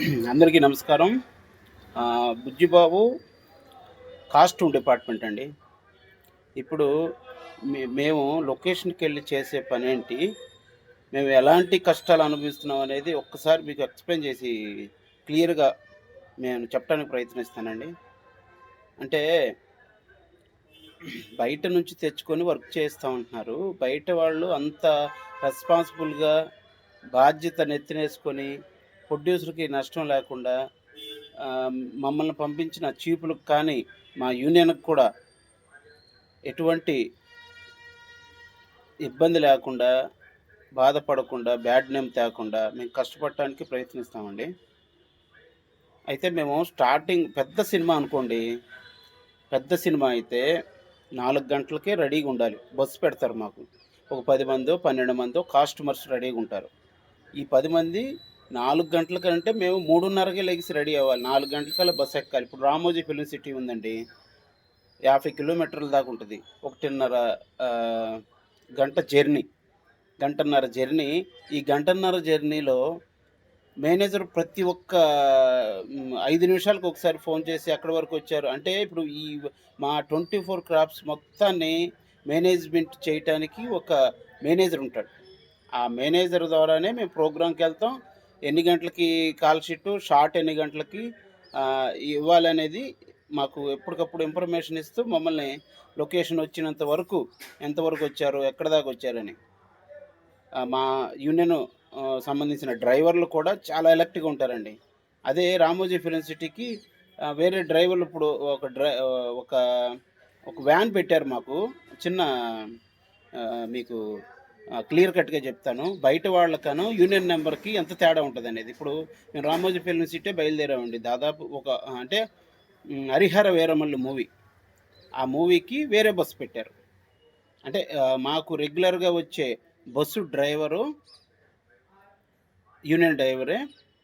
అందరికీ నమస్కారం. Bujjibabu costume department అండి. ఇప్పుడు మే- మేము లొకేషన్కి వెళ్ళి చేసే పని ఏంటి? మేము ఎలాంటి కష్టాలు అనుభవిస్తున్నాం అనేది ఒక్కసారి మీకు ఎక్స్ప్లెయిన్ చేసి క్లియర్గా నేను చెప్పడానికి ప్రయత్నిస్తానండి. అంటే బయట నుంచి తెచ్చుకొని వర్క్ చేస్తూ ఉంటున్నారు. బయట వాళ్ళు అంత రెస్పాన్సిబుల్గా బాధ్యత నెత్తినేసుకొని ప్రొడ్యూసర్కి నష్టం లేకుండా మమ్మల్ని పంపించిన చీపులకు కానీ మా యూనియన్కి కూడా ఎటువంటి ఇబ్బంది లేకుండా బాధపడకుండా బ్యాడ్ నేమ్ తేకుండా మేము కష్టపడటానికి ప్రయత్నిస్తామండి. అయితే మేము స్టార్టింగ్ పెద్ద సినిమా అనుకోండి పెద్ద సినిమా అయితే నాలుగు గంటలకే రెడీగా ఉండాలి. బస్సు పెడతారు మాకు. ఒక పది మందో పన్నెండు మందో కాస్టమర్స్ రెడీగా ఉంటారు. ఈ పది మంది నాలుగు గంటల కంటే మేము మూడున్నరకే లెగిసి రెడీ అవ్వాలి. నాలుగు గంటలకల్లా బస్సు ఎక్కాలి. ఇప్పుడు రామోజీ ఫిలిం సిటీ ఉందండి. యాభై కిలోమీటర్ల దాకా ఉంటుంది. ఒకటిన్నర గంట జర్నీ. గంటన్నర జర్నీ. ఈ గంటన్నర జర్నీలో మేనేజర్ ప్రతి ఒక్క ఐదు నిమిషాలకు ఒకసారి ఫోన్ చేసి ఎక్కడి వరకు వచ్చారు? అంటే ఇప్పుడు ఈ మా ట్వంటీ ఫోర్ క్రాప్స్ మొత్తాన్ని మేనేజ్మెంట్ చేయటానికి ఒక మేనేజర్ ఉంటాడు. ఆ మేనేజర్ ద్వారానే మేము ప్రోగ్రాంకి వెళ్తాం. ఎన్ని గంటలకి కాల్ షీటు? షార్ట్ ఎన్ని గంటలకి ఇవ్వాలనేది మాకు ఎప్పటికప్పుడు ఇన్ఫర్మేషన్ ఇస్తూ మమ్మల్ని లొకేషన్ వచ్చినంత వరకు ఎంతవరకు వచ్చారు ఎక్కడ దాకా వచ్చారని. మా యూనియన్ సంబంధించిన డ్రైవర్లు కూడా చాలా ఎలక్ట్గా ఉంటారండి. అదే రామోజీ ఫిలిం సిటీకి వేరే డ్రైవర్లు ఇప్పుడు ఒక డ్రై ఒక ఒక వ్యాన్ పెట్టారు మాకు. చిన్న మీకు క్లియర్ కట్గా చెప్తాను. బయట వాళ్ళకను యూనియన్ నెంబర్కి ఎంత తేడా ఉంటుంది అనేది ఇప్పుడు మేము రామోజీ ఫిల్మ్ సిటీ బయలుదేరామండి. దాదాపు ఒక అంటే హరిహర వీరమల్లి మూవీ. ఆ మూవీకి వేరే బస్సు పెట్టారు. అంటే మాకు రెగ్యులర్గా వచ్చే బస్సు డ్రైవరు యూనియన్ డ్రైవరే.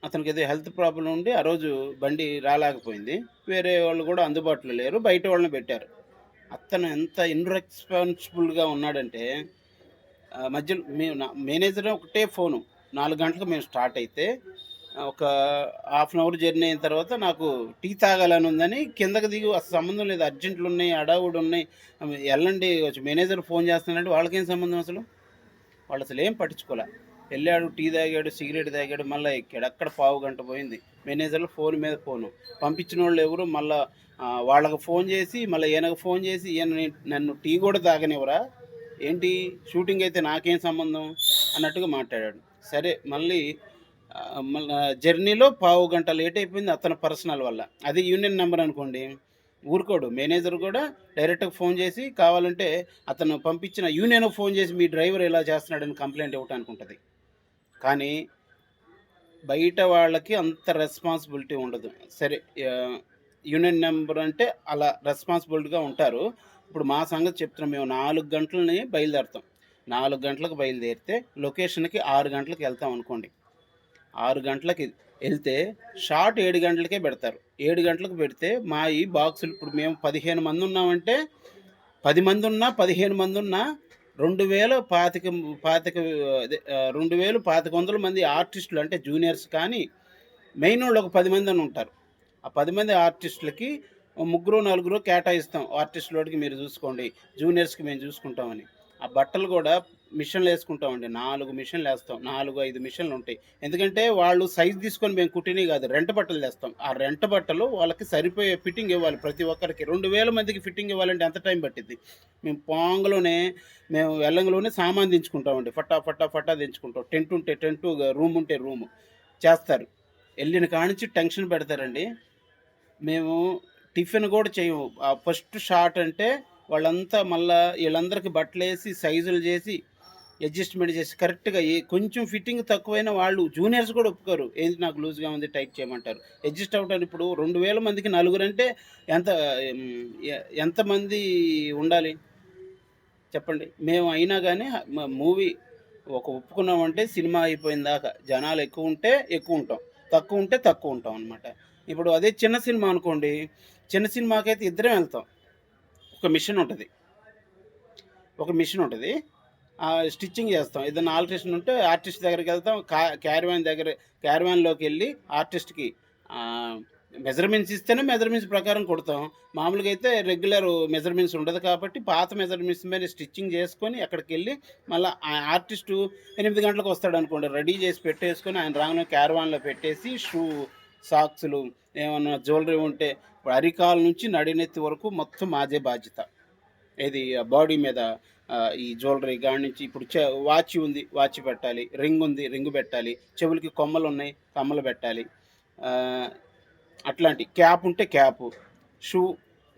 అతనికి ఏదో హెల్త్ ప్రాబ్లం ఉండి ఆ రోజు బండి రాలేకపోయింది. వేరే వాళ్ళు కూడా అందుబాటులో లేరు. బయట వాళ్ళని పెట్టారు. అతను ఎంత ఇన్రెస్పాన్సిబుల్గా ఉన్నాడంటే మధ్య మధ్యలో మేము నా- మేనేజర్ ఒకటే ఫోను. నాలుగు గంటలకు మేము స్టార్ట్ అయితే ఒక హాఫ్ అన్ అవర్ జర్నీ అయిన తర్వాత నాకు టీ తాగాలని ఉందని కిందకి దిగి అసలు సంబంధం లేదు. అర్జెంట్లు ఉన్నాయి అడావుడు ఉన్నాయి. వెళ్ళండి మేనేజర్ ఫోన్ చేస్తున్నాడంటే వాళ్ళకేం సంబంధం అసలు? వాళ్ళు అసలు ఏం పట్టించుకోలే. వెళ్ళాడు టీ తాగాడు సిగరెట్ తాగాడు మళ్ళీ ఎక్కాడు. అక్కడ పావు గంట పోయింది. మేనేజర్లు ఫోన్ మీద ఫోను. పంపించిన వాళ్ళు ఎవరు? మళ్ళీ వాళ్ళకి ఫోన్ చేసి మళ్ళీ ఈయనకు ఫోన్ చేసి ఈయన నన్ను టీ కూడా తాగనివ్వరా? ఏంటి? షూటింగ్ అయితే నాకేం సంబంధం? అన్నట్టుగా మాట్లాడాడు. సరే మళ్ళీ జర్నీలో పావు గంట లేట్ అయిపోయింది అతని పర్సనల్ వల్ల. అది యూనియన్ నెంబర్ అనుకోండి. ఊరుకోడు. మేనేజర్ కూడా డైరెక్ట్గా ఫోన్ చేసి కావాలంటే అతను పంపించిన యూనియన్ ఫోన్ చేసి మీ డ్రైవర్ ఇలా చేస్తున్నాడని కంప్లైంట్ ఇవ్వటానికి ఉంటుంది కానీ బయట వాళ్ళకి అంత రెస్పాన్సిబిలిటీ ఉండదు. సరే యూనియన్ నెంబర్ అంటే అలా రెస్పాన్సిబిలిటీగా ఉంటారు. ఇప్పుడు మా సంగతి చెప్తున్నాం. మేము నాలుగు గంటలని బయలుదేరుతాం. నాలుగు గంటలకు బయలుదేరితే లొకేషన్కి ఆరు గంటలకు వెళ్తాం అనుకోండి. ఆరు గంటలకి వెళ్తే షార్ట్ ఏడు గంటలకే పెడతారు. ఏడు గంటలకు పెడితే మా ఈ బాక్సులు ఇప్పుడు మేము పదిహేను మంది ఉన్నామంటే పది మంది ఉన్నా పదిహేను మంది ఉన్నా రెండు వేల పాతిక పాతిక అదే, రెండు వేలు పాతిక వందల మంది ఆర్టిస్టులు అంటే జూనియర్స్ కానీ మెయిన్ వాళ్ళు ఒక పది మంది అని ఉంటారు. ఆ పది మంది ఆర్టిస్టులకి ముగ్గురు నలుగురు కేటాయిస్తాం. ఆర్టిస్ట్ లోడ్కి మీరు చూసుకోండి. జూనియర్స్కి మేము చూసుకుంటామని. ఆ బట్టలు కూడా మిషన్లు వేసుకుంటామండి. నాలుగు మిషన్లు వేస్తాం. నాలుగు ఐదు మిషన్లు ఉంటాయి. ఎందుకంటే వాళ్ళు సైజ్ తీసుకొని మేము కుట్టినవి కాదు. రెంట బట్టలు వేస్తాం ఆ రెంట బట్టలు వాళ్ళకి సరిపోయే ఫిట్టింగ్ ఇవ్వాలి. ప్రతి ఒక్కరికి. రెండు వేల మందికి ఫిట్టింగ్ ఇవ్వాలంటే ఎంత టైం పట్టింది మేము పాంగ్లోనే మేము వెల్లంగలోనే సామాన్ దించుకుంటామండి. ఫటా ఫటా ఫటా దించుకుంటాం. టెంట్ ఉంటే టెంట్ రూమ్ ఉంటే రూమ్. చేస్తారు. వెళ్ళిన కానించి టెన్షన్ పెడతారండి. మేము టిఫిన్ కూడా చేయము ఆ ఫస్ట్ షాట్ అంటే వాళ్ళంతా మళ్ళా వీళ్ళందరికీ బట్టలు వేసి సైజులు చేసి అడ్జస్ట్మెంట్ చేసి కరెక్ట్గా ఏ కొంచెం ఫిట్టింగ్ తక్కువైన వాళ్ళు జూనియర్స్ కూడా ఒప్పుకోరు. ఏంటి నాకు లూజ్గా ఉంది టైట్ చేయమంటారు. అడ్జస్ట్ అవటానికి ఇప్పుడు రెండు వేల మందికి నలుగురు అంటే ఎంత ఎంతమంది ఉండాలి? చెప్పండి. మేము అయినా కానీ మూవీ ఒక ఒప్పుకున్నామంటే సినిమా అయిపోయిన దాకా జనాలు ఎక్కువ ఉంటే ఎక్కువ ఉంటాం. తక్కువ ఉంటే తక్కువ ఉంటాం అనమాట ఇప్పుడు అదే చిన్న సినిమా అనుకోండి చిన్న సినిమాకైతే ఇద్దరం వెళ్తాం. ఒక మిషన్ ఉంటుంది. ఒక మిషన్ ఉంటుంది. స్టిచ్చింగ్ చేస్తాం. ఏదైనా ఆల్ట్రేషన్ ఉంటే ఆర్టిస్ట్ దగ్గరికి వెళ్తాం. క్యారవాన్ దగ్గర క్యారవాన్లోకి వెళ్ళి ఆర్టిస్ట్కి మెజర్మెంట్స్ ఇస్తేనే మెజర్మెంట్స్ ప్రకారం కొడతాం. మామూలుగా అయితే రెగ్యులర్ మెజర్మెంట్స్ ఉండదు కాబట్టి పాత మెజర్మెంట్స్ మీద స్టిచ్చింగ్ చేసుకొని అక్కడికి వెళ్ళి మళ్ళీ ఆ ఆర్టిస్టు ఎనిమిది గంటలకు వస్తాడు అనుకోండి. రెడీ చేసి పెట్టేసుకొని ఆయన రాగానే క్యారవాన్లో పెట్టేసి షూ సాక్స్లు ఏమన్నా జ్యువెలరీ ఉంటే అరికాల నుంచి నడినెత్తి వరకు మొత్తం మాదే బాధ్యత. ఇది బాడీ మీద ఈ జ్యువెలరీ కాడి నుంచి ఇప్పుడు చె వాచ్ ఉంది వాచ్ పెట్టాలి రింగ్ ఉంది రింగ్ పెట్టాలి చెవులకి కొమ్మలు ఉన్నాయి కమ్మలు పెట్టాలి. అట్లాంటి క్యాప్ ఉంటే క్యాప్ షూ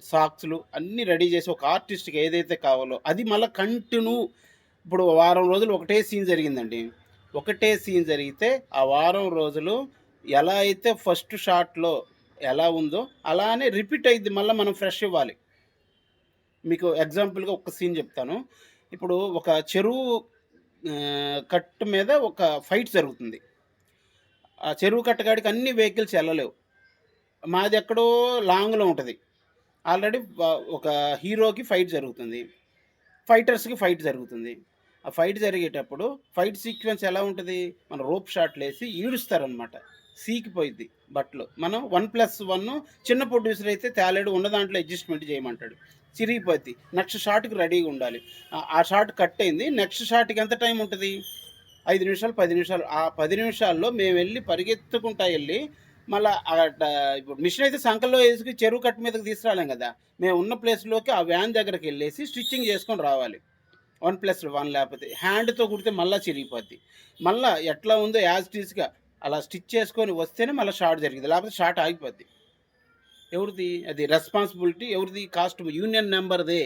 సాక్స్లు అన్నీ రెడీ చేసి ఒక ఆర్టిస్ట్కి ఏదైతే కావాలో అది మళ్ళీ కంటిన్యూ ఇప్పుడు వారం రోజులు ఒకటే సీన్ జరిగిందండి. ఒకటే సీన్ జరిగితే ఆ వారం రోజులు ఎలా అయితే ఫస్ట్ షాట్లో ఎలా ఉందో అలానే రిపీట్ అయింది మళ్ళీ మనం ఫ్రెష్ ఇవ్వాలి. మీకు ఎగ్జాంపుల్గా ఒక సీన్ చెప్తాను. ఇప్పుడు ఒక చెరువు కట్టు మీద ఒక ఫైట్ జరుగుతుంది. ఆ చెరువు కట్టగాడికి అన్ని వెహికల్స్ వెళ్ళలేవు. మాది ఎక్కడో లాంగ్లో ఉంటుంది. ఆల్రెడీ ఒక హీరోకి ఫైట్ జరుగుతుంది. ఫైటర్స్కి ఫైట్ జరుగుతుంది. ఆ ఫైట్ జరిగేటప్పుడు ఫైట్ సీక్వెన్స్ ఎలా ఉంటుంది? మన రోప్ షాట్లు వేసి ఈడుస్తారనమాట సీకిపోయింది బట్టలు. మనం వన్ ప్లస్ వన్ చిన్న ప్రొడ్యూసర్ అయితే తేలేడు ఉన్న దాంట్లో అడ్జస్ట్మెంట్ చేయమంటాడు. చిరిగిపోద్ది. నెక్స్ట్ షార్ట్కి రెడీగా ఉండాలి. ఆ- షార్ట్ కట్ అయింది. నెక్స్ట్ షార్ట్కి ఎంత టైం ఉంటుంది? ఐదు నిమిషాలు పది నిమిషాలు. ఆ పది నిమిషాల్లో మేము వెళ్ళి పరిగెత్తుకుంటా వెళ్ళి మళ్ళీ ఇప్పుడు మిషన్ అయితే సంకల్లో వేసుకు చెరువు కట్టు మీదకి తీసుకురాలేం కదా? మేము ఉన్న ప్లేస్లోకి ఆ వ్యాన్ దగ్గరికి వెళ్ళేసి స్టిచ్చింగ్ చేసుకొని రావాలి. వన్ ప్లస్ వన్ లేకపోతే హ్యాండ్తో కుడితే మళ్ళీ చిరిగిపోద్ది. మళ్ళీ ఎట్లా ఉందో యాజ్ టీస్గా అలా స్టిచ్ చేసుకొని వస్తేనే మళ్ళీ షార్ట్ జరిగింది. లేకపోతే షార్ట్ ఆగిపోద్ది. ఎవరిది? అది రెస్పాన్సిబిలిటీ ఎవరిది? కాస్ట్ యూనియన్ నెంబర్దే.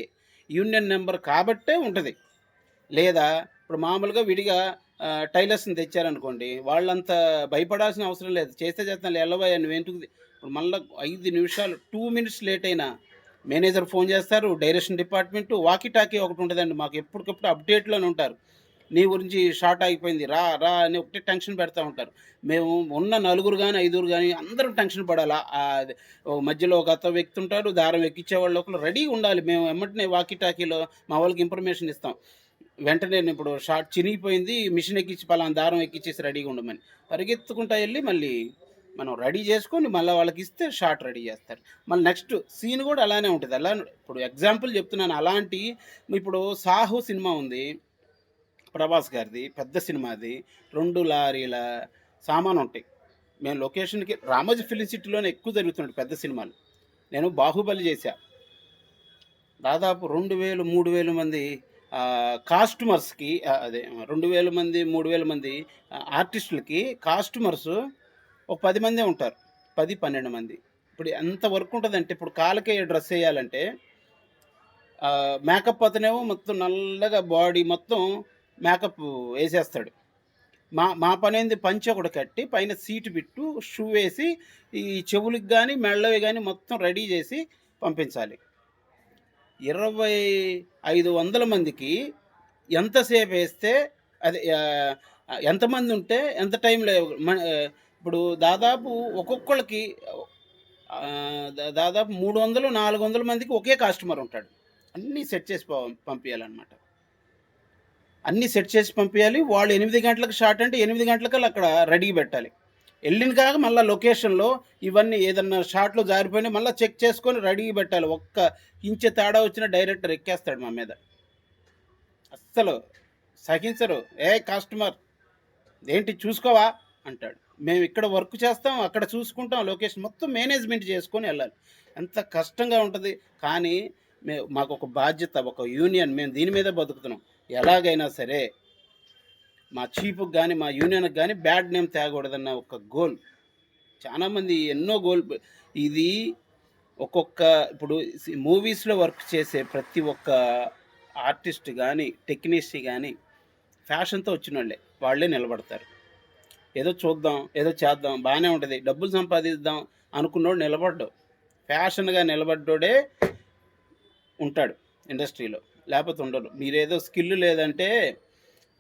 యూనియన్ నెంబర్ కాబట్టే ఉంటుంది. లేదా ఇప్పుడు మామూలుగా విడిగా టైలర్స్ని తెచ్చారనుకోండి వాళ్ళంత భయపడాల్సిన అవసరం లేదు. చేస్తే చేస్తాను ఎల్లవయ్య నువ్వేంటుకు ఇప్పుడు మళ్ళీ ఐదు నిమిషాలు టూ మినిట్స్ లేట్ అయినా మేనేజర్ ఫోన్ చేస్తారు డైరెక్షన్ డిపార్ట్మెంట్ వాకీ టాకీ ఒకటి ఉంటుందండి. మాకు ఎప్పటికప్పుడు అప్డేట్లోనే ఉంటారు. నీ గురించి షార్ట్ అయిపోయింది. రా రా అని ఒకటే టెన్షన్ పెడతా ఉంటారు. మేము ఉన్న నలుగురు కానీ ఐదుగురు కానీ అందరం టెన్షన్ పడాలా? ఓ మధ్యలో ఒక అత్త వ్యక్తి ఉంటాడు దారం ఎక్కించే వాళ్ళు ఒకరు రెడీగా ఉండాలి. మేము వెంటనే వాకీ టాకీలో మా వాళ్ళకి ఇన్ఫర్మేషన్ ఇస్తాం. వెంటనే ఇప్పుడు షార్ట్ చినిగిపోయింది మిషన్ ఎక్కించి పలానా దారం ఎక్కించేసి రెడీగా ఉండమని. పరిగెత్తుకుంటా వెళ్ళి మళ్ళీ మనం రెడీ చేసుకొని మళ్ళీ వాళ్ళకి ఇస్తే షార్ట్ రెడీ చేస్తారు. మళ్ళీ నెక్స్ట్ సీన్ కూడా అలానే ఉంటుంది. అలా ఇప్పుడు ఎగ్జాంపుల్ చెప్తున్నాను. అలాంటి ఇప్పుడు సాహు సినిమా ఉంది. ప్రభాస్ గారిది పెద్ద సినిమా అది రెండు లారీల సామాను ఉంటాయి మేము లొకేషన్కి రామోజీ ఫిలిం సిటీలోనే ఎక్కువ జరుగుతున్నాడు పెద్ద సినిమాలు. నేను బాహుబలి చేశా. దాదాపు రెండు వేలు మూడు వేల మంది కాస్టమర్స్కి కాస్ట్యూమర్స్కి అదే రెండు వేల మంది మూడు వేల మంది ఆర్టిస్టులకి కాస్ట్యూమర్స్ ఒక పది మందే ఉంటారు. పది పన్నెండు మంది. ఇప్పుడు ఎంత వర్క్ ఉంటుందంటే ఇప్పుడు కాళ్ళకే డ్రెస్ వేయాలంటే మేకప్ అతనేమో మొత్తం నల్లగా బాడీ మొత్తం మేకప్ వేసేస్తాడు. మా మా పనేంది పంచ కూడా కట్టి పైన సీటు పెట్టు షూ వేసి ఈ చెవులకు కానీ మెళ్ళవి కానీ మొత్తం రెడీ చేసి పంపించాలి. ఇరవై ఐదు వందల మందికి ఎంతసేపు వేస్తే అది ఎంతమంది ఉంటే ఎంత టైంలో ఇప్పుడు దాదాపు ఒక్కొక్కళ్ళకి దాదాపు మూడు వందలు నాలుగు వందల మందికి ఒకే కస్టమర్ ఉంటాడు. అన్నీ సెట్ చేసి పంపించాలన్నమాట అన్నీ సెట్ చేసి పంపించాలి వాళ్ళు ఎనిమిది గంటలకు షార్ట్ అంటే ఎనిమిది గంటలకల్లా అక్కడ రెడీ పెట్టాలి. వెళ్ళిన కాక మళ్ళీ లొకేషన్లో ఇవన్నీ ఏదన్నా షార్ట్లో జారిపోయినా మళ్ళీ చెక్ చేసుకొని రెడీ పెట్టాలి. ఒక్క ఇంచె తేడా వచ్చిన డైరెక్టర్ ఎక్కేస్తాడు మా మీద. అస్సలు సహించరు. ఏ కస్టమర్ ఏంటి చూసుకోవా? అంటాడు. మేము ఇక్కడ వర్క్ చేస్తాం అక్కడ చూసుకుంటాం లొకేషన్ మొత్తం మేనేజ్మెంట్ చేసుకొని వెళ్ళాలి. ఎంత కష్టంగా ఉంటుంది. కానీ మే మాకు ఒక బాధ్యత ఒక యూనియన్. మేము దీని మీద బతుకుతున్నాం. ఎలాగైనా సరే మా చీఫ్కి కానీ మా యూనియన్కి కానీ బ్యాడ్ నేమ్ తేగకూడదన్న ఒక గోల్. చాలామంది ఎన్నో గోల్ ఇది ఒక్కొక్క ఇప్పుడు మూవీస్లో వర్క్ చేసే ప్రతి ఒక్క ఆర్టిస్ట్ కానీ టెక్నీషియన్ కానీ ఫ్యాషన్తో వచ్చిన వాళ్ళే వాళ్ళే నిలబడతారు. ఏదో చూద్దాం ఏదో చేద్దాం బాగానే ఉంటుంది. డబ్బులు సంపాదిద్దాం అనుకున్నోడు నిలబడ్డు ఫ్యాషన్గా నిలబడ్డోడే ఉంటాడు ఇండస్ట్రీలో. లేకపోతే ఉండరు మీరేదో స్కిల్ లేదంటే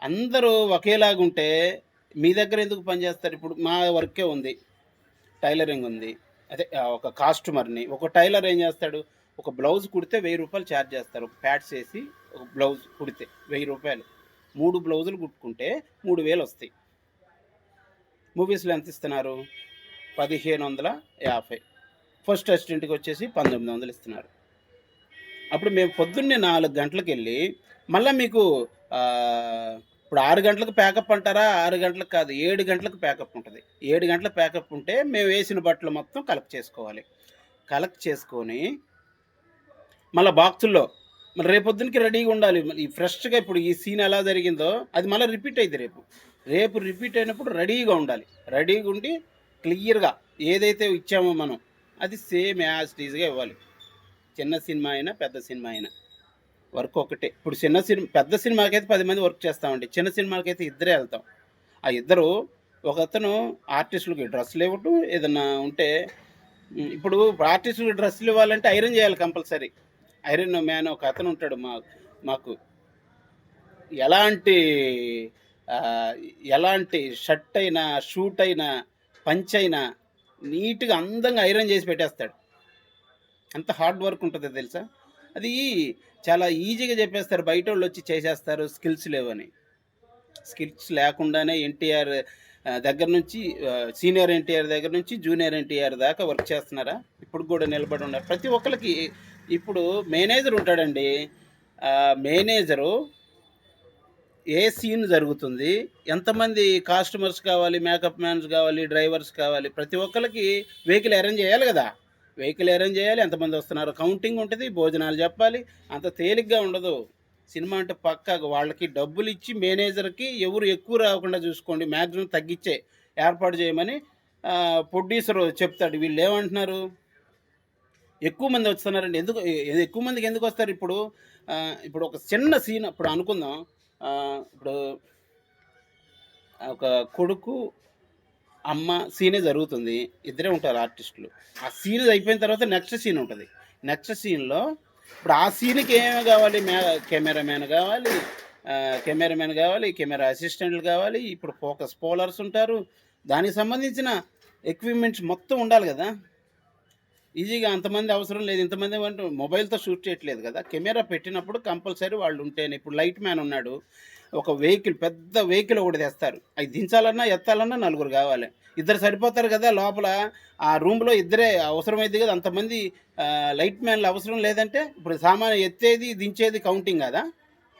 అందరూ ఒకేలాగా ఉంటే మీ దగ్గర ఎందుకు పనిచేస్తారు ఇప్పుడు మా వర్కే ఉంది. టైలరింగ్ ఉంది. అదే ఒక కాస్ట్యూమర్ని. ఒక టైలర్ ఏం చేస్తాడు? ఒక బ్లౌజ్ కుడితే వెయ్యి రూపాయలు ఛార్జ్ చేస్తారు. ఒక ప్యాడ్స్ వేసి ఒక బ్లౌజ్ కుడితే వెయ్యి రూపాయలు. మూడు బ్లౌజులు కుట్టుకుంటే మూడు వేలు వస్తాయి. మూవీస్లో ఎంత ఇస్తున్నారు? పదిహేను వందల యాభై. ఫస్ట్ అసిస్టెంట్కి వచ్చేసి పంతొమ్మిది వందలు ఇస్తున్నారు. అప్పుడు మేము పొద్దున్నే నాలుగు గంటలకు వెళ్ళి మళ్ళీ మీకు ఇప్పుడు ఆరు గంటలకు ప్యాకప్ అంటారా? ఆరు గంటలకు కాదు ఏడు గంటలకు ప్యాకప్ ఉంటుంది. ఏడు గంటల ప్యాకప్ ఉంటే మేము వేసిన బట్టలు మొత్తం కలెక్ట్ చేసుకోవాలి. కలెక్ట్ చేసుకొని మళ్ళీ బాక్సుల్లో మరి రేపొద్దునకి రెడీగా ఉండాలి. ఈ ఫ్రెష్గా ఇప్పుడు ఈ సీన్ ఎలా జరిగిందో అది మళ్ళీ రిపీట్ అయింది రేపు. రేపు రిపీట్ అయినప్పుడు రెడీగా ఉండాలి. రెడీగా ఉండి క్లియర్గా ఏదైతే ఇచ్చామో మనం అది సేమ్ యాజ్ టీజ్గా ఇవ్వాలి. చిన్న సినిమా అయినా పెద్ద సినిమా అయినా వర్క్ ఒకటే. ఇప్పుడు చిన్న సినిమా పెద్ద సినిమాకైతే పది మంది వర్క్ చేస్తామండి. చిన్న సినిమాకైతే ఇద్దరే వెళ్తాం. ఆ ఇద్దరు ఒక అతను ఆర్టిస్టులకి డ్రెస్సులు ఇవ్వటం ఏదన్నా ఉంటే ఇప్పుడు ఆర్టిస్టులకి డ్రెస్సులు ఇవ్వాలంటే ఐరన్ చేయాలి కంపల్సరీ. ఐరన్ మ్యాన్ ఒక అతను ఉంటాడు మా మాకు. ఎలాంటి ఎలాంటి షర్ట్ అయినా షూట్ అయినా పంచ్ అయినా నీట్గా అందంగా ఐరన్ చేసి పెట్టేస్తాడు. ఎంత హార్డ్ వర్క్ ఉంటుందో తెలుసా? అది చాలా ఈజీగా చెప్పేస్తారు. బయట వాళ్ళు వచ్చి చేసేస్తారు. స్కిల్స్ లేవని. స్కిల్స్ లేకుండానే ఎన్టీఆర్ దగ్గర నుంచి సీనియర్ ఎన్టీఆర్ దగ్గర నుంచి జూనియర్ ఎన్టీఆర్ దాకా వర్క్ చేస్తున్నారా? ఇప్పుడు కూడా నిలబడి ఉన్నారు. ప్రతి ఒక్కరికి ఇప్పుడు మేనేజర్ ఉంటాడండి. మేనేజరు ఏ సీన్ జరుగుతుంది? ఎంతమంది కాస్టమర్స్ కావాలి మేకప్ మ్యాన్స్ కావాలి డ్రైవర్స్ కావాలి? ప్రతి ఒక్కరికి వెహికల్ అరేంజ్ చేయాలి కదా? వెహికల్ అరేంజ్ చేయాలి ఎంతమంది వస్తున్నారు? కౌంటింగ్ ఉంటుంది భోజనాలు చెప్పాలి. అంత తేలిగ్గా ఉండదు. సినిమా అంటే పక్కా వాళ్ళకి డబ్బులు ఇచ్చి మేనేజర్కి ఎవరు ఎక్కువ రాకుండా చూసుకోండి మ్యాక్సిమం తగ్గించే ఏర్పాటు చేయమని ప్రొడ్యూసర్ చెప్తాడు. వీళ్ళు ఏమంటున్నారు? ఎక్కువ మంది వస్తున్నారండి. ఎందుకు ఎక్కువ మందికి ఎందుకు వస్తారు ఇప్పుడు? ఇప్పుడు ఒక చిన్న సీన్ ఇప్పుడు అనుకుందాం. ఇప్పుడు ఒక కొడుకు అమ్మ సీనే జరుగుతుంది. ఇద్దరే ఉంటారు ఆర్టిస్టులు. ఆ సీన్ అయిపోయిన తర్వాత నెక్స్ట్ సీన్ ఉంటుంది. నెక్స్ట్ సీన్లో ఇప్పుడు ఆ సీన్కి ఏమి కావాలి? మే కెమెరామ్యాన్ కావాలి ఆ, కెమెరామ్యాన్ కావాలి కెమెరా అసిస్టెంట్లు కావాలి ఇప్పుడు ఫోకస్ పోలర్స్ ఉంటారు. దానికి సంబంధించిన ఎక్విప్మెంట్స్ మొత్తం ఉండాలి కదా. ఈజీగా అంతమంది అవసరం లేదు. ఇంతమంది అంటే మొబైల్తో షూట్ చేయట్లేదు కదా. కెమెరా పెట్టినప్పుడు కంపల్సరీ వాళ్ళు ఉంటేనే. ఇప్పుడు లైట్ మ్యాన్ ఉన్నాడు. ఒక వెహికల్ పెద్ద వెహికల్ ఒకటి తెస్తారు. అవి దించాలన్నా ఎత్తాలన్నా నలుగురు కావాలి. ఇద్దరు సరిపోతారు కదా లోపల. ఆ రూమ్లో ఇద్దరే అవసరమైంది కదా అంతమంది లైట్ మ్యాన్లు అవసరం లేదంటే ఇప్పుడు సామాన్ ఎత్తేది దించేది కౌంటింగ్ కదా?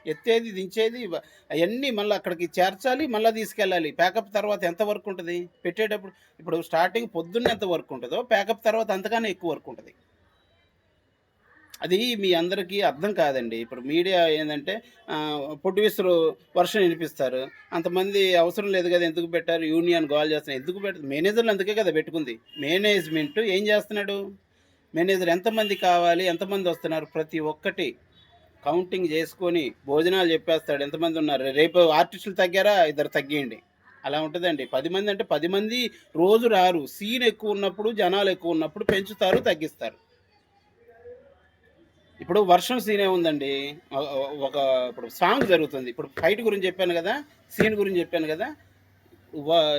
ఎత్తేది దించేది అవన్నీ మళ్ళీ అక్కడికి చేర్చాలి మళ్ళీ తీసుకెళ్ళాలి. ప్యాకప్ తర్వాత ఎంత వర్క్ ఉంటుంది? పెట్టేటప్పుడు ఇప్పుడు స్టార్టింగ్ పొద్దున్న ఎంత వర్క్ ఉంటుందో ప్యాకప్ తర్వాత అంతగానే ఎక్కువ వర్క్ ఉంటుంది. అది మీ అందరికీ అర్థం కాదండి. ఇప్పుడు మీడియా ఏంటంటే పొట్టు విసురు వర్షం వినిపిస్తారు. అంతమంది అవసరం లేదు కదా ఎందుకు పెట్టారు? యూనియన్ గోల్ చేస్తున్నారు ఎందుకు పెట్టారు మేనేజర్లు అందుకే కదా పెట్టుకుంది. మేనేజ్మెంట్ ఏం చేస్తున్నాడు? మేనేజర్ ఎంతమంది కావాలి? ఎంతమంది వస్తున్నారు? ప్రతి ఒక్కటి కౌంటింగ్ చేసుకొని భోజనాలు చెప్పేస్తాడు. ఎంతమంది ఉన్నారు? రేపు ఆర్టిస్టులు తగ్గారా? ఇద్దరు తగ్గియండి. అలా ఉంటుందండి. పది మంది అంటే పది మంది రోజు రారు. సీన్ ఎక్కువ ఉన్నప్పుడు జనాలు ఎక్కువ ఉన్నప్పుడు పెంచుతారు తగ్గిస్తారు. ఇప్పుడు వర్షం సీన్ ఏముందండి ఒక- ఇప్పుడు సాంగ్ జరుగుతుంది. ఇప్పుడు ఫైట్ గురించి చెప్పాను కదా సీన్ గురించి చెప్పాను కదా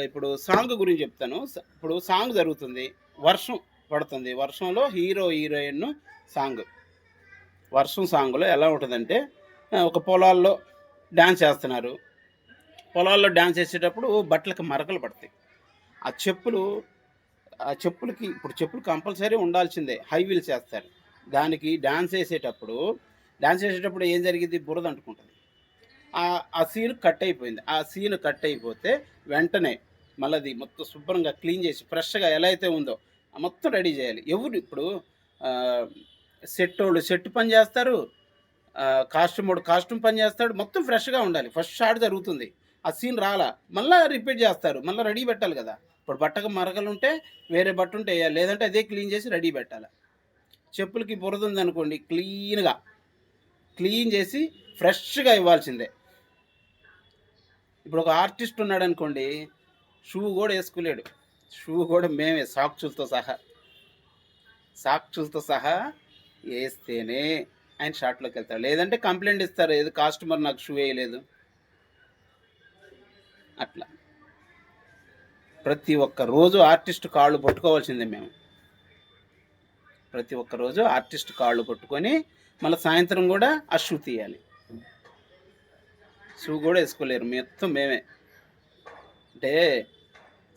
ఇప్పుడు సాంగ్ గురించి చెప్తాను. ఇప్పుడు సాంగ్ జరుగుతుంది. వర్షం పడుతుంది. వర్షంలో హీరో హీరోయిన్ సాంగ్ వర్షం సాంగ్లో ఎలా ఉంటుందంటే ఒక పొలాల్లో డ్యాన్స్ చేస్తున్నారు. పొలాల్లో డ్యాన్స్ చేసేటప్పుడు బట్టలకు మరకలు పడతాయి. ఆ చెప్పులు ఆ చెప్పులకి ఇప్పుడు చెప్పులు కంపల్సరీ ఉండాల్సిందే. హై వీల్స్ చేస్తారు దానికి డ్యాన్స్ వేసేటప్పుడు డ్యాన్స్ వేసేటప్పుడు ఏం జరిగింది? బురద అంటుకుంటుంది. ఆ ఆ సీన్ కట్ అయిపోయింది. ఆ సీన్ కట్ అయిపోతే వెంటనే మళ్ళీ మొత్తం శుభ్రంగా క్లీన్ చేసి ఫ్రెష్గా ఎలా అయితే ఉందో మొత్తం రెడీ చేయాలి. ఎవరు ఇప్పుడు సెట్ వాళ్ళు సెట్ పని చేస్తారు కాస్ట్యూమ్ వాడు కాస్ట్యూమ్ పని చేస్తాడు మొత్తం ఫ్రెష్గా ఉండాలి. ఫస్ట్ షాట్ జరుగుతుంది. ఆ సీన్ రాలా. మళ్ళీ రిపీట్ చేస్తారు. మళ్ళీ రెడీ పెట్టాలి కదా. ఇప్పుడు బట్టకు మరకలు ఉంటే వేరే బట్ట ఉంటే వేయాలి లేదంటే అదే క్లీన్ చేసి రెడీ పెట్టాలి. చెప్పులకి బురద ఉందనుకోండి క్లీన్గా క్లీన్ చేసి ఫ్రెష్గా ఇవ్వాల్సిందే. ఇప్పుడు ఒక ఆర్టిస్ట్ ఉన్నాడు అనుకోండి షూ కూడా వేసుకోలేడు. షూ కూడా మేమే సాక్షులతో సహా సాక్షులతో సహా వేస్తేనే ఆయన షాట్లోకి వెళ్తాడు. లేదంటే కంప్లైంట్ ఇస్తారు ఏదో కాస్టమర్ నాకు షూ వేయలేదు. అట్లా. ప్రతి ఒక్క రోజు ఆర్టిస్ట్ కాళ్ళు పట్టుకోవాల్సిందే మేము. ప్రతి ఒక్క రోజు ఆర్టిస్ట్ కాళ్ళు పట్టుకొని మళ్ళీ సాయంత్రం కూడా ఆ షూ తీయాలి. షూ కూడా వేసుకోలేరు. మొత్తం మేమే. అంటే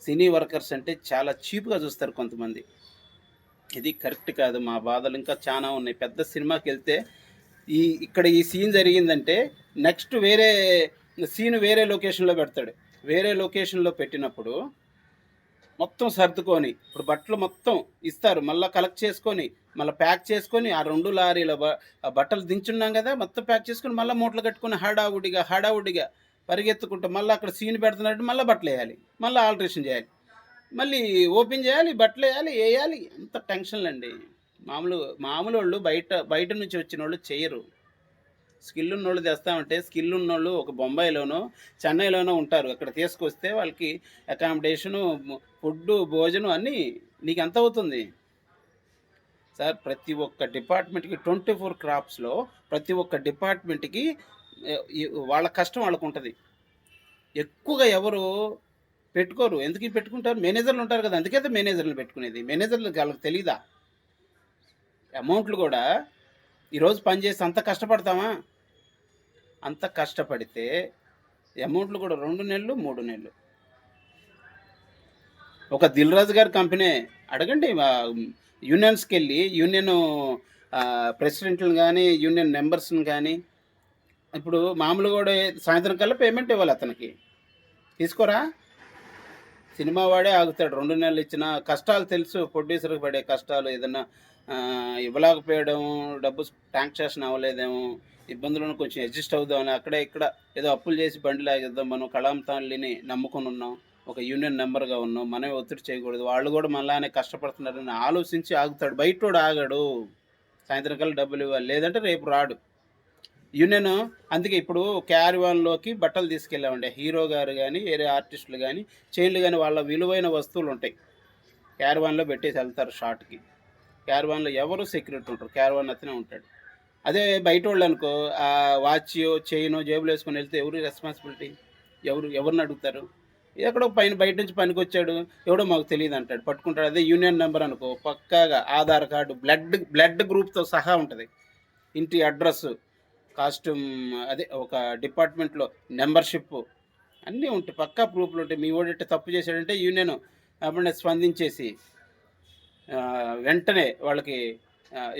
సినీ వర్కర్స్ అంటే చాలా చీప్గా చూస్తారు కొంతమంది. ఇది కరెక్ట్ కాదు. మా బాధలు ఇంకా చాలా ఉన్నాయి. పెద్ద సినిమాకి వెళ్తే ఈ ఇక్కడ ఈ సీన్ జరిగిందంటే నెక్స్ట్ వేరే సీన్ వేరే లొకేషన్లో పెడతాడు. వేరే లొకేషన్లో పెట్టినప్పుడు మొత్తం సర్దుకొని ఇప్పుడు బట్టలు మొత్తం ఇస్తారు. మళ్ళీ కలెక్ట్ చేసుకొని మళ్ళీ ప్యాక్ చేసుకొని ఆ రెండు లారీల ఆ బట్టలు దించున్నాం కదా మొత్తం ప్యాక్ చేసుకొని మళ్ళీ మూటలు కట్టుకొని హడావుడిగా హడావుడిగా పరిగెత్తుకుంటూ మళ్ళీ అక్కడ సీన్ పెడుతున్నట్టు మళ్ళీ బట్టలు వేయాలి. మళ్ళీ ఆల్ట్రేషన్ చేయాలి. మళ్ళీ ఓపెన్ చేయాలి బట్టలు వేయాలి వేయాలి. అంత టెన్షన్లు అండి మామూలు మామూలు వాళ్ళు బయట బయట నుంచి వచ్చిన వాళ్ళు చేయరు. స్కిల్ ఉన్నోళ్ళు తెస్తామంటే స్కిల్ ఉన్నోళ్ళు ఒక బొంబాయిలోనో చెన్నైలోనో ఉంటారు. అక్కడ తీసుకొస్తే వాళ్ళకి అకామిడేషను ఫుడ్ భోజనం అన్నీ నీకు ఎంత అవుతుంది? సార్ ప్రతి ఒక్క డిపార్ట్మెంట్కి ట్వంటీ ఫోర్ క్రాప్స్లో ప్రతి ఒక్క డిపార్ట్మెంట్కి వాళ్ళ కష్టం వాళ్ళకు ఉంటుంది. ఎక్కువగా ఎవరు పెట్టుకోరు. ఎందుకు పెట్టుకుంటారు? మేనేజర్లు ఉంటారు కదా. అందుకే మేనేజర్లు పెట్టుకునేది. మేనేజర్లు వాళ్ళకి తెలీదా? అమౌంట్లు కూడా ఈరోజు పనిచేసి అంత కష్టపడతామా? అంత కష్టపడితే అమౌంట్లు కూడా రెండు నెలలు మూడు నెలలు. ఒక దిల్ రాజు గారి కంపెనీ అడగండి యూనియన్స్కి వెళ్ళి యూనియన్ ప్రెసిడెంట్లను కానీ యూనియన్ మెంబర్స్ని కానీ ఇప్పుడు మామూలు కూడా సాయంత్రం కల్లా పేమెంట్ ఇవ్వాలి అతనికి. తీసుకోరా? సినిమా వాడే ఆగుతాడు రెండు నెలలు ఇచ్చిన కష్టాలు తెలుసు ప్రొడ్యూసర్కి పడే కష్టాలు ఏదన్నా ఇవ్వలేకపోయడం డబ్బు ట్రాన్సాక్షన్ అవ్వలేదేమో ఇబ్బందులను కొంచెం అడ్జస్ట్ అవుదామని అక్కడే ఇక్కడ ఏదో అప్పులు చేసి బండి లాగేద్దాం మనం కళాం తల్లిని నమ్ముకొని ఉన్నాం ఒక యూనియన్ మెంబర్గా ఉన్నాం మనమే ఒత్తిడి చేయకూడదు వాళ్ళు కూడా మనలానే కష్టపడుతున్నారని ఆలోచించి ఆగుతాడు బయటోడు ఆగాడు సాయంత్రం కల్లా డబ్బులు ఇవ్వాలి లేదంటే రేపు రాడు. యూనియన్ అందుకే ఇప్పుడు క్యారివాన్లోకి బట్టలు తీసుకెళ్ళామండి హీరో గారు కానీ వేరే ఆర్టిస్టులు కానీ చైన్లు కానీ వాళ్ళ విలువైన వస్తువులు ఉంటాయి క్యారివాన్లో పెట్టేసి వెళ్తారు షార్ట్కి క్యారివాన్లో ఎవరు సెక్యూరిటీ ఉంటారు? క్యారివాన్ అతనే ఉంటాడు. అదే బయట వాళ్ళు అనుకో ఆ వాచ్ చైన్ జేబులు వేసుకొని వెళ్తే ఎవరు రెస్పాన్సిబిలిటీ ఎవరు ఎవరిని అడుగుతారు? ఎక్కడో పైన బయట నుంచి పనికి వచ్చాడు ఎవడో మాకు తెలియదు అంటాడు. పట్టుకుంటాడు. అదే యూనియన్ నెంబర్ అనుకో పక్కాగా ఆధార్ కార్డు బ్లడ్ బ్లడ్ గ్రూప్తో సహా ఉంటుంది. ఇంటి అడ్రస్ కాస్ట్యూమ్ అదే ఒక డిపార్ట్మెంట్లో మెంబర్షిప్ అన్నీ ఉంటాయి. పక్కా ప్రూఫ్లు ఉంటాయి. మీ ఓడితే తప్పు చేశాడంటే యూనియన్ అప్పుడే స్పందించేసి వెంటనే వాళ్ళకి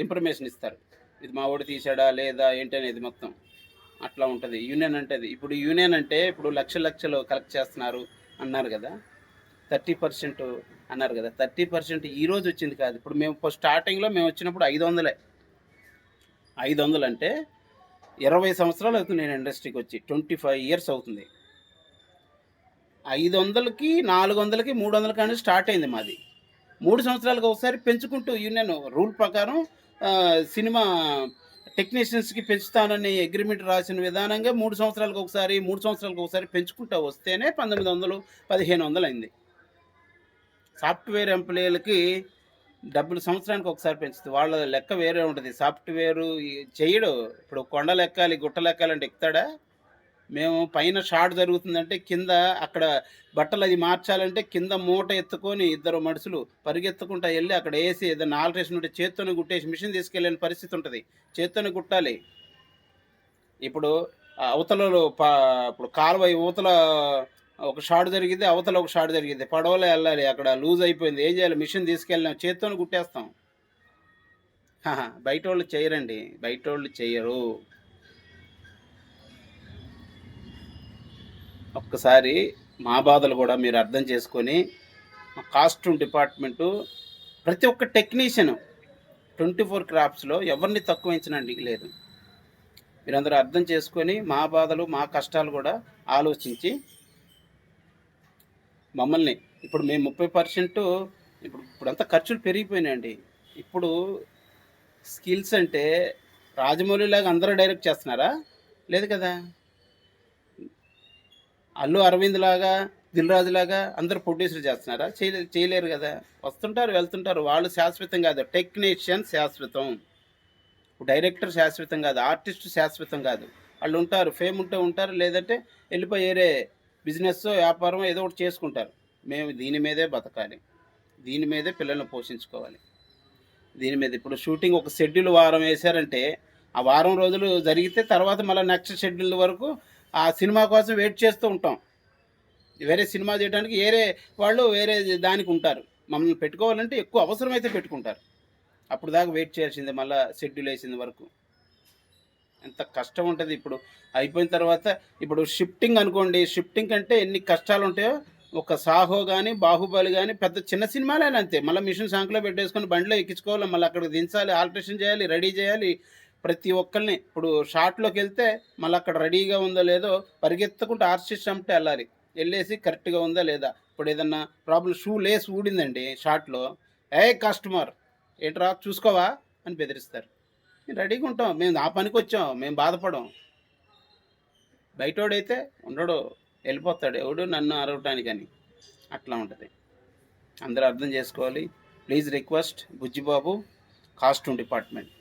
ఇన్ఫర్మేషన్ ఇస్తారు. ఇది మా ఓడి తీసాడా లేదా ఏంటి అనేది మొత్తం. అట్లా ఉంటుంది. యూనియన్ అంటే అది ఇప్పుడు యూనియన్ అంటే ఇప్పుడు లక్ష లక్షలు కలెక్ట్ చేస్తున్నారు అన్నారు కదా. థర్టీ పర్సెంట్ అన్నారు కదా. థర్టీ పర్సెంట్ ఈ రోజు వచ్చింది కాదు. ఇప్పుడు మేము స్టార్టింగ్లో మేము వచ్చినప్పుడు ఐదు వందలే. ఐదు వందలు అంటే ఇరవై సంవత్సరాలు అవుతుంది నేను ఇండస్ట్రీకి వచ్చి. ట్వంటీ ఫైవ్ ఇయర్స్ అవుతుంది. ఐదు వందలకి నాలుగు వందలకి మూడు వందల కానీ స్టార్ట్ అయింది మాది. మూడు సంవత్సరాలకు ఒకసారి పెంచుకుంటూ యూనియన్ రూల్ ప్రకారం సినిమా టెక్నీషియన్స్కి పెంచుతానని అగ్రిమెంట్ రాసిన విధానంగా మూడు సంవత్సరాలకు ఒకసారి మూడు సంవత్సరాలకు ఒకసారి పెంచుకుంటూ వస్తేనే పంతొమ్మిది వందలు పదిహేను వందలు అయింది. సాఫ్ట్వేర్ ఎంప్లాయీలకి డబ్బులు సంవత్సరానికి ఒకసారి పెంచుతుంది వాళ్ళ లెక్క వేరే ఉంటుంది. సాఫ్ట్వేర్ చేయడు ఇప్పుడు కొండ లెక్కాలి గుట్ట లెక్కాలంటే ఎక్కుతాడా? మేము పైన షార్ట్ జరుగుతుందంటే కింద అక్కడ బట్టలు అది మార్చాలంటే కింద మూట ఎత్తుకొని ఇద్దరు మనుషులు పరిగెత్తుకుంటా వెళ్ళి అక్కడ వేసి ఏదైనా ఆల్ట్రేషన్ ఉంటే చేత్తోనే గుట్టేసి మిషన్ తీసుకెళ్ళని పరిస్థితి ఉంటుంది. చేత్తోనే గుట్టాలి ఇప్పుడు అవతలలో ఇప్పుడు కాలువ యువతల ఒక షాట్ జరిగింది అవతల ఒక షాట్ జరిగింది పడవలో వెళ్ళాలి. అక్కడ లూజ్ అయిపోయింది. ఏం చేయాలి? మిషన్ తీసుకెళ్ళాం చేత్తోనే గుట్టేస్తాం హాహా, బయట వాళ్ళు చేయరండి. బయట వాళ్ళు చేయరు. ఒక్కసారి మా బాధలు కూడా మీరు అర్థం చేసుకొని కాస్ట్యూమ్ డిపార్ట్మెంటు ప్రతి ఒక్క టెక్నీషియన్ ట్వంటీ ఫోర్ క్రాఫ్ట్స్లో ఎవరిని తక్కువించనండి లేదు. మీరందరూ అర్థం చేసుకొని మా బాధలు మా కష్టాలు కూడా ఆలోచించి మమ్మల్ని ఇప్పుడు మేము ముప్పై పర్సెంట్ ఇప్పుడు ఇప్పుడంతా ఖర్చులు పెరిగిపోయినాయండి. ఇప్పుడు స్కిల్స్ అంటే రాజమౌళి లాగా అందరూ డైరెక్ట్ చేస్తున్నారా? లేదు కదా? అల్లు అరవింద్ లాగా దిల్రాజు లాగా అందరు ప్రొడ్యూసర్ చేస్తున్నారా? చేయలే చేయలేరు కదా. వస్తుంటారు వెళ్తుంటారు. వాళ్ళు శాశ్వతం కాదు. టెక్నీషియన్ శాశ్వతం. డైరెక్టర్ శాశ్వతం కాదు. ఆర్టిస్ట్ శాశ్వతం కాదు. వాళ్ళు ఉంటారు. ఫేమ్ ఉంటే ఉంటారు. లేదంటే వెళ్ళిపోయి వేరే బిజినెస్ వ్యాపారం ఏదో ఒకటి చేసుకుంటారు. మేము దీని మీదే బతకాలి. దీని మీదే పిల్లల్ని పోషించుకోవాలి. దీని మీద ఇప్పుడు షూటింగ్ ఒక షెడ్యూల్ వారం వేశారంటే ఆ వారం రోజులు జరిగితే తర్వాత మళ్ళీ నెక్స్ట్ షెడ్యూల్ వరకు ఆ సినిమా కోసం వెయిట్ చేస్తూ ఉంటాం. వేరే సినిమా చేయడానికి వేరే వాళ్ళు వేరే దానికి ఉంటారు. మమ్మల్ని పెట్టుకోవాలంటే ఎక్కువ అవసరమైతే పెట్టుకుంటారు. అప్పుడు దాకా వెయిట్ చేయాల్సిందే మళ్ళీ షెడ్యూల్ వేసింది వరకు. ఎంత కష్టం ఉంటుంది ఇప్పుడు. అయిపోయిన తర్వాత ఇప్పుడు షిఫ్టింగ్ అనుకోండి షిఫ్టింగ్ కంటే ఎన్ని కష్టాలు ఉంటాయో ఒక సాహో కానీ బాహుబలి కానీ పెద్ద చిన్న సినిమాలైనా అంతే. మళ్ళీ మిషన్ సాంక్లో పెట్టేసుకొని బండిలో ఎక్కించుకోవాలి మళ్ళీ అక్కడికి దించాలి ఆల్ట్రేషన్ చేయాలి రెడీ చేయాలి ప్రతి ఒక్కరిని ఇప్పుడు షార్ట్లోకి వెళ్తే మళ్ళీ అక్కడ రెడీగా ఉందో లేదో పరిగెత్తకుండా ఆర్సీ అంటే వెళ్ళాలి వెళ్ళేసి కరెక్ట్గా ఉందా లేదా? ఇప్పుడు ఏదన్నా ప్రాబ్లం షూ లేస్ ఊడిందండి షార్ట్లో ఏ కస్టమర్! ఏంట్రా చూసుకోవా? అని బెదిరిస్తారు. మేము రెడీగా ఉంటాం. మేము ఆ పనికి వచ్చాం. మేము బాధపడం బయటోడైతే ఉండడు వెళ్ళిపోతాడు. ఎవడు నన్ను అరవటానికని. అట్లా ఉంటుంది. అందరూ అర్థం చేసుకోవాలి. Please request Bujjibabu costume department.